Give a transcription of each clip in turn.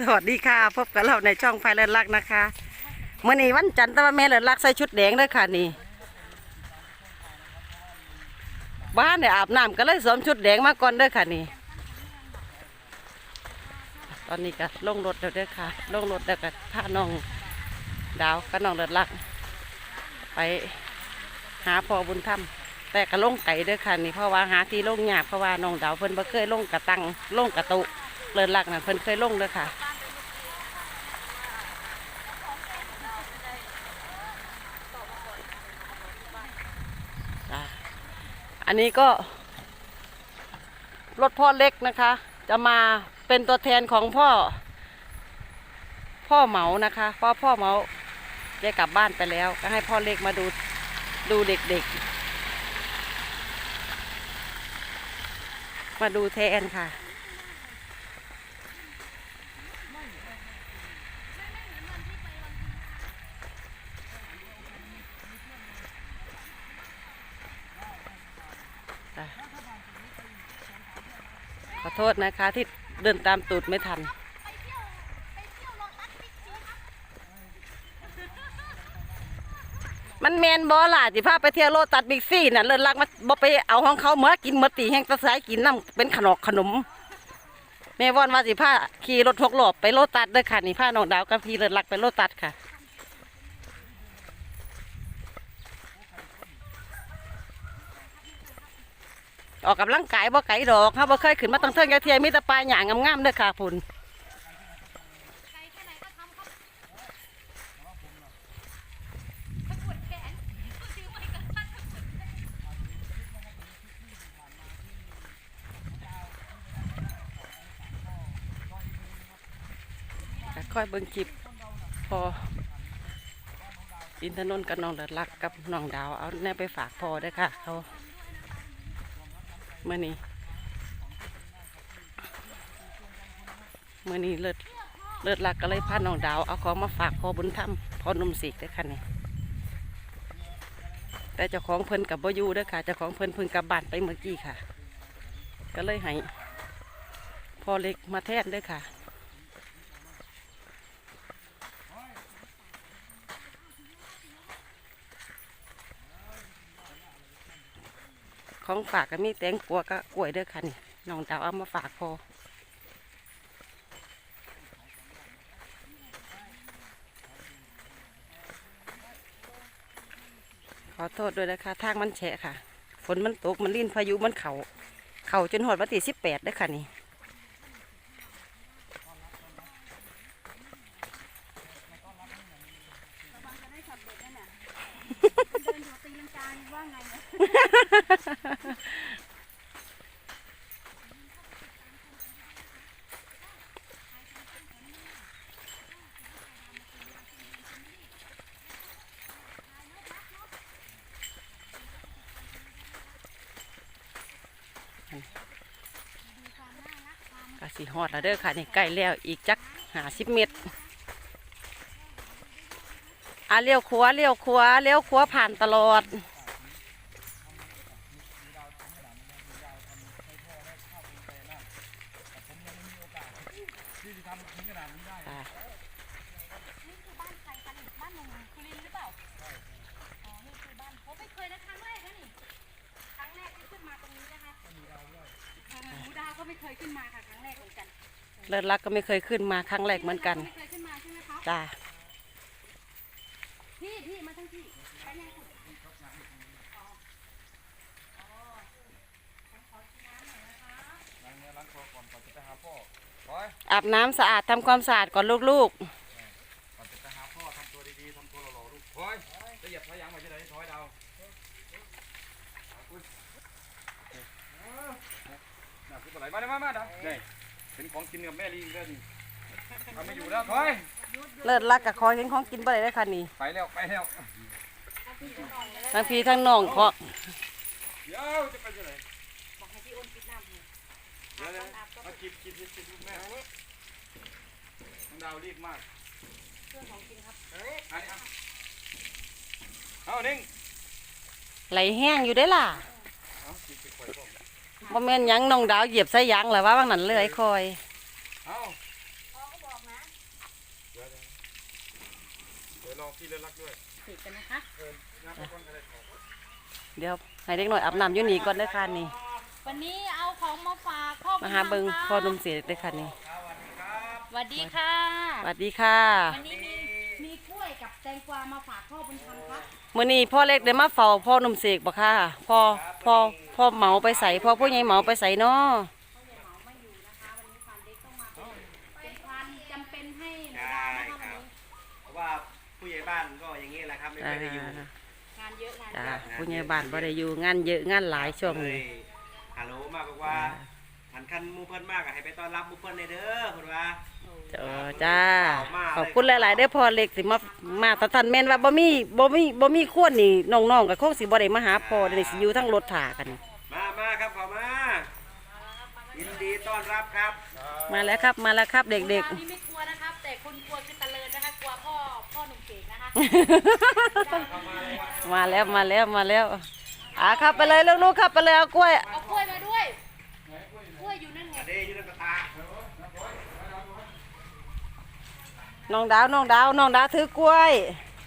สวัสดีค่ะ พบกับเราในช่องไฟเลิศรักนะคะเมื่อนี้วันจันทร์ตะวันแม่เลิศรักใส่ชุดแดงเลยค่ะนี่ บ้านเนี่ยอาบน้ำก็เลยสวมชุดแดงมาก่อนเด้อค่ะนี่ ตอนนี้ก็ลงรถแล้วเด้อค่ะ ลงรถแล้วก็พาน้องดาวกับน้องเลิศรัก ไปหาพ่อบุญธรรม แต่ก็ลงไก่เด้อค่ะนี่เพราะว่าหาที่ลงหยากเพราะว่าน้องดาวเพิ่นบ่เคยลงกระตังลงกระตุเลิศรักน่ะเพิ่นเคยลงเด้อค่ะอะอันนี้ก็ รถพ่อเล็กนะคะ จะมาเป็นตัวแทนของพ่อ พ่อเหมานะคะเพราะพ่อเหมาได้กลับบ้านไปแล้ว ก็ให้พ่อเล็กมาดูดูเด็กๆ มาดูแทนค่ะ ขอโทษนะคะที่เดินตามตูดไม่ทัน มัน แมนบอล่ะจิพาไปเที่ยวโลตัดบิ๊กซี่น่ะเลินลักมาบอไปเอาของเขาเมื่อกินเมื่อตีแห้งตะไซกินน้ำเป็นขนมขนมแม่วอนว่าสิพาขี่รถหกหลบไปโลตัดเด้อค่ะนี่พาน้องดาวกับพี่เลินลักไปโลตัดค่ะออกกำลังกายบ่ไก่ดอกเขาบ่เคยขึ้นมาตั้งเทิงยาเทียมีแต่ปลายหยางงามๆเด้อค่ะพุ่น อยเบิ่งคลิปพออินทนนท์กับน้องเลิศรักกับน้องดาวเอาแน่ไปฝากพอเด้ค่ะเขาเมื่อนี้เมื่อนี้เลิศเลิศรักก็เลยพาน้องดาวเอาของมาฝากพอบุญธรรมพอนุ่มสีกเด้ค่ะนี่แต่เจ้าของเพิ่นกับบอยูด้อค่ะเจ้าของเพิ่นเพิ่งกลับบ้านไปเมื่อกี้ค่ะ ก็เลยให้พอเล็กมาแทนด้อค่ะ ของฝากก็มีแตงกวก็กล้วยเด้อค่ะนี่น้องดาวเอามาฝากพอขอโทษด้วยนะคะทางมันแฉะค่ะ ฝนมันตก มันลิ่นพายุมันเขาเข่าจนหดวันที่สิบแปดได้อค่ะนี่ เดินอยู่ตีลังกาว่าไงเนี่ย ก็สีหอดแล้วเด้อค่ะนี่ใกล้แล้วอีกจักหาสิบเมตรอะเลี้ยวขวาเลี้ยวขวาเลี้ยวขวาผ่านตลอดนี่คือบ้านใครคะบ้านหนูคุรินหรือเปล่าไม่เคยนะทั้งแรกนะนี่ครั้งแรกที่ขึ้นมาตรงนี้นะคะ เลิศรักก็ไม่เคยขึ้นมาครั้งแรกเหมือนกันไม่เคยขึ้นมาใช่ไหมคะจ้าพี่พี่มาทั้งที่ไปยังคุณอาบน้ำสะอาดทำความสะอาดก่อนลูกก่อนจะไปหาพ่อทำตัวดีๆทำตัวหล่อๆลูกถอยจะเหยียบถอยหยังมาที่ไหนถอยดาวอุ้ยน่าคืออะไรมาเลยมามาดาวนี่ เป็นของกินกับแม่ลีเด้อนี่ทำไม่อยู่แล้วถอยๆเลิศรักกับคอยเห็นของกินบ่ได้เลยค่ะนี่ไปแล้วไปแล้วทั้งพี่ทั้งน้องขอเดี๋ยวจะไปที่ไหนบอกให้พี่อ้นปิดน้ำให้เดี๋ยวเดี๋ยวมากินกินกินกินแม่น้องดาวรีบมากเครื่องของกินครับอันนี้เอาเอานิ่งไหลแห้งอยู่ได้อล่ะเอากินไปคอยพ่อ บ่แม่นหยังน้องดาวเหยียบใส่ยางแหละว่าว่างนั้นเลยคอย เอ้าพ่อก็บอกนะเดี๋ยวเดี๋ยวลองพี่เล่นรักด้วยติดกันนะคะเออน้ำไปก่อนก็ได้ครับเดี๋ยวให้เด็กหน่อยอาบน้ำอยู่นี่ก่อนเด้อค่ะนี่ วันนี้เอาของมาฝากพ่อมาหาเบิ่งพ่อหนุ่มเสียเด้อค่ะนี่สวัสดีค่ะ สวัสดีค่ะ วันนี้มีมีกล้วยกับแตงกวามาฝากพ่อบุญธรรมครับมื้อนี้พ่อเล็กได้มาเฝ้าพ่อหนุ่มเสกบ่ค่ะพ่อพ่อพ่อเหมาไปใส่พ่อผู้ใหญ่เหมาไปใส่เนาะเหมาไม่อยู่นะคะวันนี้ควานเล็กต้องมาเป็นเป็นควานจำเป็นให้หนูดาวนะคะวันนี้เพราะว่าผู้ใหญ่บ้านก็อย่างนี้แหละครับไม่อ่าค่อยได้อยู่งานเยอะงานจ้าเยอะผู้ใหญ่บ้านบ่ได้อยู่งานเยอะงานหลายช่วงเลนี้ ยฮัลโหลมาบอกว่าหันคันหมูเพิ่นมากอะให้ไปต้อนรับหมูเพิ่นในเด้อเพิ่นว่าเจ้าจ้าขอบคุณหลาย ๆ เด้อพ่อเล็กสิมามาตะทันแม่นว่าบ่มีบ่มีบ่มีควรนี่น้อง ๆก็คงสิบ่ได้มาหาพ่อเดี๋ยวนี้สิอยู่ทั้งรถถ่ากัน มามาครับขอมายินดีต้อนรับครับ มาแล้วครับมาแล้วครับเด็กนี่ไม่กลัวนะครับ แต่คนกลัวคือตะเลินนะคะกลัวพ่อพ่อหนุ่มเก่งนะคะๆมาแล้วมาแล้วมาแล้วอ่าครับไปเลยลูกๆครับไปเลยเอากล้วยเอากล้วยมาด้วยกล้วยอยู่นั่นไงอเดอยู่ในกระตา น้องดาวน้องดาวน้องดาวถือกล้วย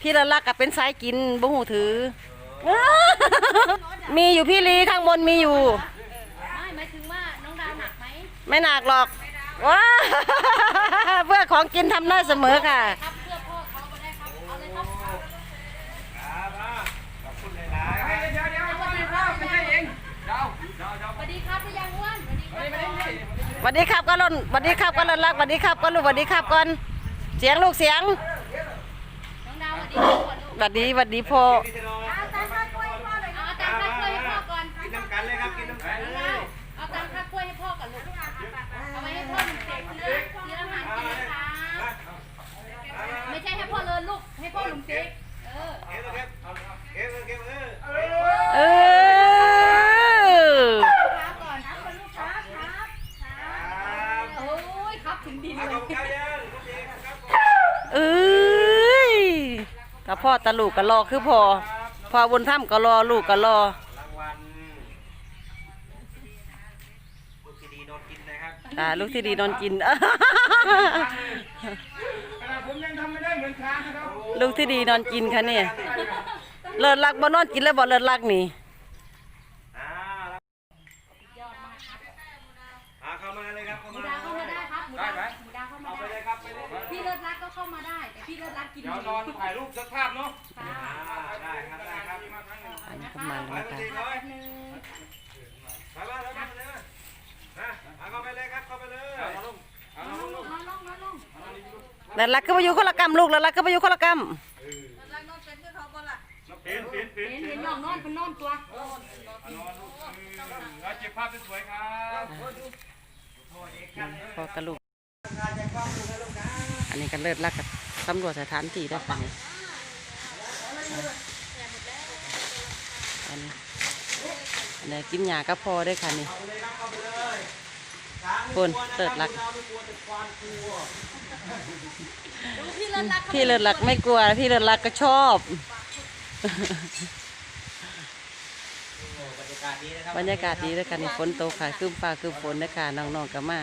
พี่ละลักก็เป็นสายกินบ่หูถือ มีอยู่พี่ลีข้างบนมีอยู่ ไม่หมายถึงว่าน้องดาวหนักไหมไม่หนักหรอกว้าเพื่อของกินทำได้เสมอค่ะ ครับเพื่อพ่อเขาก็ได้ครับเอาเลยครับครับมาขอบคุณหลายเฮ้ยเดี๋ยวเดี๋ยวพ่อไม่พ่อไม่ใช่เองเดาเดาเดาสวัสดีครับพี่ยังอ้วนสวัสดีครับไม่ได้ไม่ได้สวัสดีครับก็ล่นสวัสดีครับก็ล่นรักสวัสดีครับก็ลูกสวัสดีครับก่อนเสียงลูกเสียงน้องดาวสวัสดีครับก่อนลูกสวัสดีสวัสดีพ่อ ๆพี่จะรอ เอาตังค่ากล้วยให้พ่อเลยเอาตังค่ากล้วยให้พ่อก่อน กินน้ำกันเลยครับกินน้ำกันเลย เอาตังค่ากล้วยให้พ่อก่อนลูกเอาไว้ให้พ่อหนุ่มเสกซื้อซื้ออาหารกินนะคะไม่ใช่ให้พ่อเลินลูก ให้พ่อหนุ่มเสกเออ เก็บเก็บเก็บเก็บเออ เออ ครับก่อนครับลูกครับครับครับโอ้ยครับถึงดิน เอา เล ขอย บคุณยังโอเคครับ เอ้ยกับพ่อ ตาลูกก็รอคือพ่อพ่อบนถ้ำก็รอลูกก็รอรางวัลลูกที่ดีโดนกินนะครับตาลูกที่ดีนอนกิน ขนาดผมยังทำไม่ได้เหมือนช้างนะครับ ลูกที่ดีนอนกินค่ะเนี่ย เลิศรักบ่นอนกินแล้วบ่เลิศรักนี่ พี่เลิศรักก็เข้ามาได้ แต่พี่เลิศรักกินเดี๋ยวนอนถ่ายรูปสักภาพเนาะค่ะอ่าได้ครับได้ครับมาครั้งหนึ่งอันนี้ก็มาไปแล้วไปค่ะสิร้อยหนึ่งไปบ้านแล้วมาเลยนะเอาเข้าไปเลยครับเข้าไปเลยเอาลงเอาลงลงนอนลงนอนลงเลิศรักก็มาอยู่คนละกรรมลูกเลิศรักก็มาอยู่คนละกรรมเปลี่ยนเปลี่ยนเปลี่ยนเห็นเห็นน้องนอนเป็นนอนตัวนอนลูกแล้วเก็บภาพสวยๆครับพ่อตาลูก อันนี้ก็เลิศรักกับตำรวจสถานที่ได้ค่ะนี่อันนี้อันนี้กินยาก็พอได้ค่ะนี่คนเลิศรัก พี่เลิศรักพี่เลิศรักไม่กลัว พี่เลิศรักก็ชอบบรรยากาศดีนะครับบรรยากาศดีด้วกันนี่ฝนตกค่ะคืมฟ้าคืมฝนนะคะน้องๆก็มา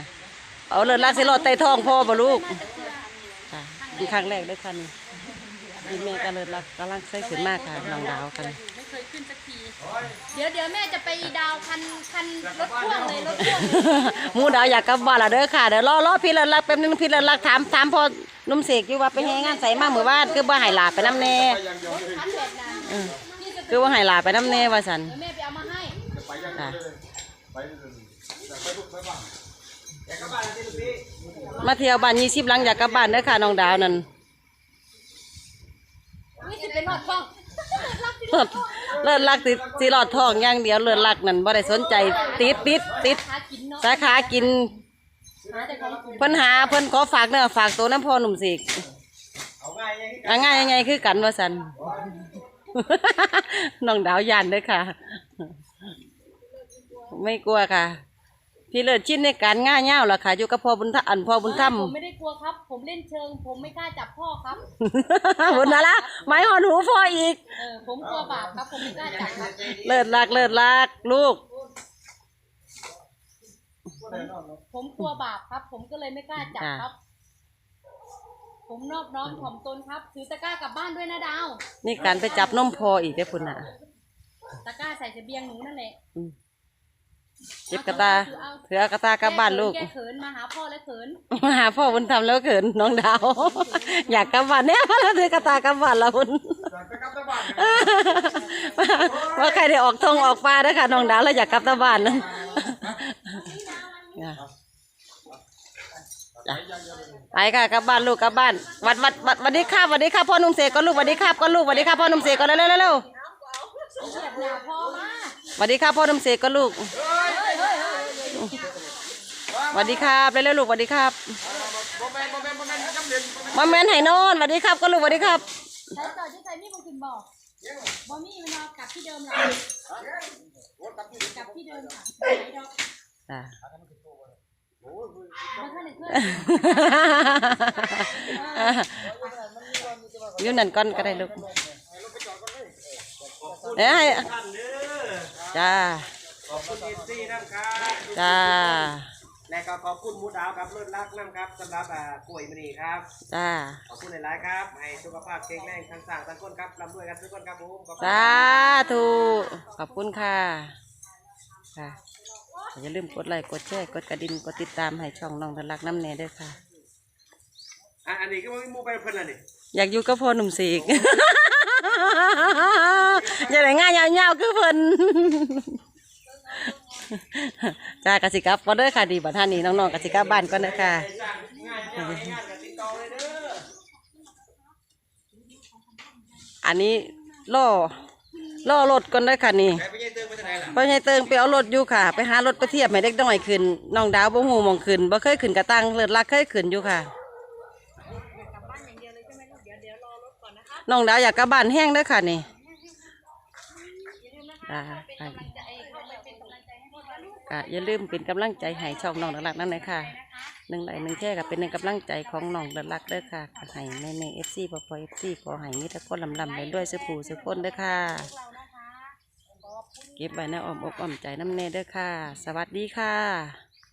เอาเลิศรักสิรอดไตทองพ่อบ่ลูก เป็นครั้งแรกด้วยค่ะนี่นี่แม่ก็เลิศรักกำลังใส่ขึ้นมากค่ะน้องดาวกัน ไม่เคยขึ้นสักที เดี๋ยวเดี๋ยวแม่จะไปดาวคันคันรถพ่วงเลยรถพ่วงเลยหมูดาวอยากกลับบ้านละเด้อค่ะเดี๋ยวรอรอพี่เลิศรักแป๊บนึงพี่เลิศรักถามถามพ่อหนุ่มเสกอยู่ว่าไปเฮ็ดงานใส่มาเมื่อวานคือบ่ให้หลาไปน้ำแน่ รถคันแบบนั้นนี่จะคือว่าให้หลาไปน้ำแน่ว่าสันเดี๋ยวแม่ไปเอามาให้ค่ะแกเข้าบ้านแล้วสิลูกพี่ มาเที่ยวบ้านยี่สิบหลังอยากกลับบ้านเด้อค่ะน้องดาวนั่นนี่จะเป็นรถพ่วงเลิศเลิศรักติดสิรอดท้องอย่างเดียวเลิศรักนั่นบ่ได้สนใจติดติดติดหากินเนาะสาขากินหาแต่ของกินเพิ่นหาเพิ่นขอฝากเนื้อฝากตัวน้ำพ่อหนุ่มเสกเอาง่ายยังอะง่ายยังไงคือกันว่าสัน น้องดาวยานเด้อค่ะ ไม่กลัวค่ะ พี่เลิศชินในการง่ายเง่าล่ะค่ะอยู่กับพ่อบุญธรรมอันพ่อบุญธรรมผมไม่ได้กลัวครับ ผมเล่นเชิง ผมไม่กล้าจับพ่อครับบุญนะละไม้หอนหูพ่ออีกเออผมกลัวบาปครับผมไม่กล้าจับครับเลิศรักเลิศรักลูก ผมกลัวบาปครับ ผมก็เลยไม่กล้าจับจ้ะครับ ผมนอบน้อมถ่อมตนครับถือตะกร้ากลับบ้านด้วยนะดาว นี่การไปจับนมพออีกได้อพุ่นน่ะ ตะกร้าใส่เสบียงหนูนั่นแหละอืม เจ็บกระตาเถือกระตากลับบ้านลูกแก้เขินมาหาพ่อและเขินมาหาพ่อบุญธรรมแล้วเขินน้องดาว อยากกลับบ้านเนี่ยแล้วถือกระตากลับบ้านแล้วบุญไปกลับตะบ้านว่าใครได้ออกทงออกปลาเด้อค่ะน้องดาวแล้วอยากกลับตาบ้านนะจ้ะจ้ะไปค่ะกลับบ้านลูกกลับบ้านวัดวัดวัดวัดดีครับวัดดีครับพ่อหนุ่มเสกก็ลูกวัดดีครับก็ลูกวัดดีครับพ่อหนุ่มเสกก็เร็วเร็วเร็วเร็วเหยียบหนาพ่อมาวัดดีครับพ่อหนุ่มเสกก็ลูก วัดดีครับเร็วเร็วลูกวัดดีครับโมเมนต์โมเมนต์โมเมนต์จำเรียนมาแมนไห้นอนวัดดีครับก็ลูกวัดดีครับใช้ต่อที่ใส่มีบอกกินบอกบอมี่มันเอากลับที่เดิมเหรอกลับที่เดิมค่ะไหนดอกจ้ะมาท่านไหนเพื่อนอยู่นั่นก่อนก็ได้ลูกเอ้ยท่านเด้อจ้าขอบคุณเอซี่นะครับจ้าและ ก็ขอบคุณหมูดาวครับเลิศรักน้ำครับสำหรับอ่ากล้วยมณีครับ จ้า ขอบคุณหลายๆครับ ให้สุขภาพแข็งแรงทั้งสร้างทั้งคนครับร่ำรวยกันทุกคนครับผมขอบคุณสาธุ ขอบคุณค่ะ ค่ะ อย่าลืมกดไลค์ กดแชร์ กดกระดิ่ง กดติดตามให้ช่องน้องทะลักน้ำแน่ด้วยค่ะ อะอันนี้ก็ไม่มูไปเพิ่นละนี่อยากอยู่กับพ่อหนุ่มสีก อย่าได้ง่ายยาวๆคือเพิ่น จ้ากสิกลับก็เด้อค่ะดีบัดท่านนี้น้องๆกสิกลับบ้านก็เด้อค่ะอันนี้ล่อล่อรถก่อนเด้อค่ะนี่ไปยัยเติมไปทางไหนล่ะเพราะไงเติงไปเอารถอยู่ค่ะ ไปหารถไปเทียบให้เด็กน้อยขึ้นน้องดาวบ่ฮู้หมองขึ้นบ่เคยขึ้นกระตังเลิศลักเคยขึ้นอยู่ค่ะกลับบ้านอย่างเดียวเลยใช่ไหมลูกเดี๋ยวเดี๋ยวรอรถก่อนนะคะน้องดาวอยากกลับบ้านแห้งเด้อค่ะนี่อ่าลืมนะคะอ่าเป็ กเราลูกอะอย่าลืมเป็นกำลังใจให้ช่องน้องเลิศลักนั่นเลยค่ะหนึ่งไหลหนึ่งแชร์ก็เป็นหนึ่งกำลังใจของน้องเลิศลักเด้อค่ะให้แม่แม่เอฟซีพอพอเอฟซีขอให้มีแต่คนลำลำไปด้วยสุผูสุคนเด้อค่ะพวกเรานะคะขอคุณเก็บไว้ในอ้อมอกอ้อมใจน้ำเนเด้อค่ะ สวัสดีค่ะ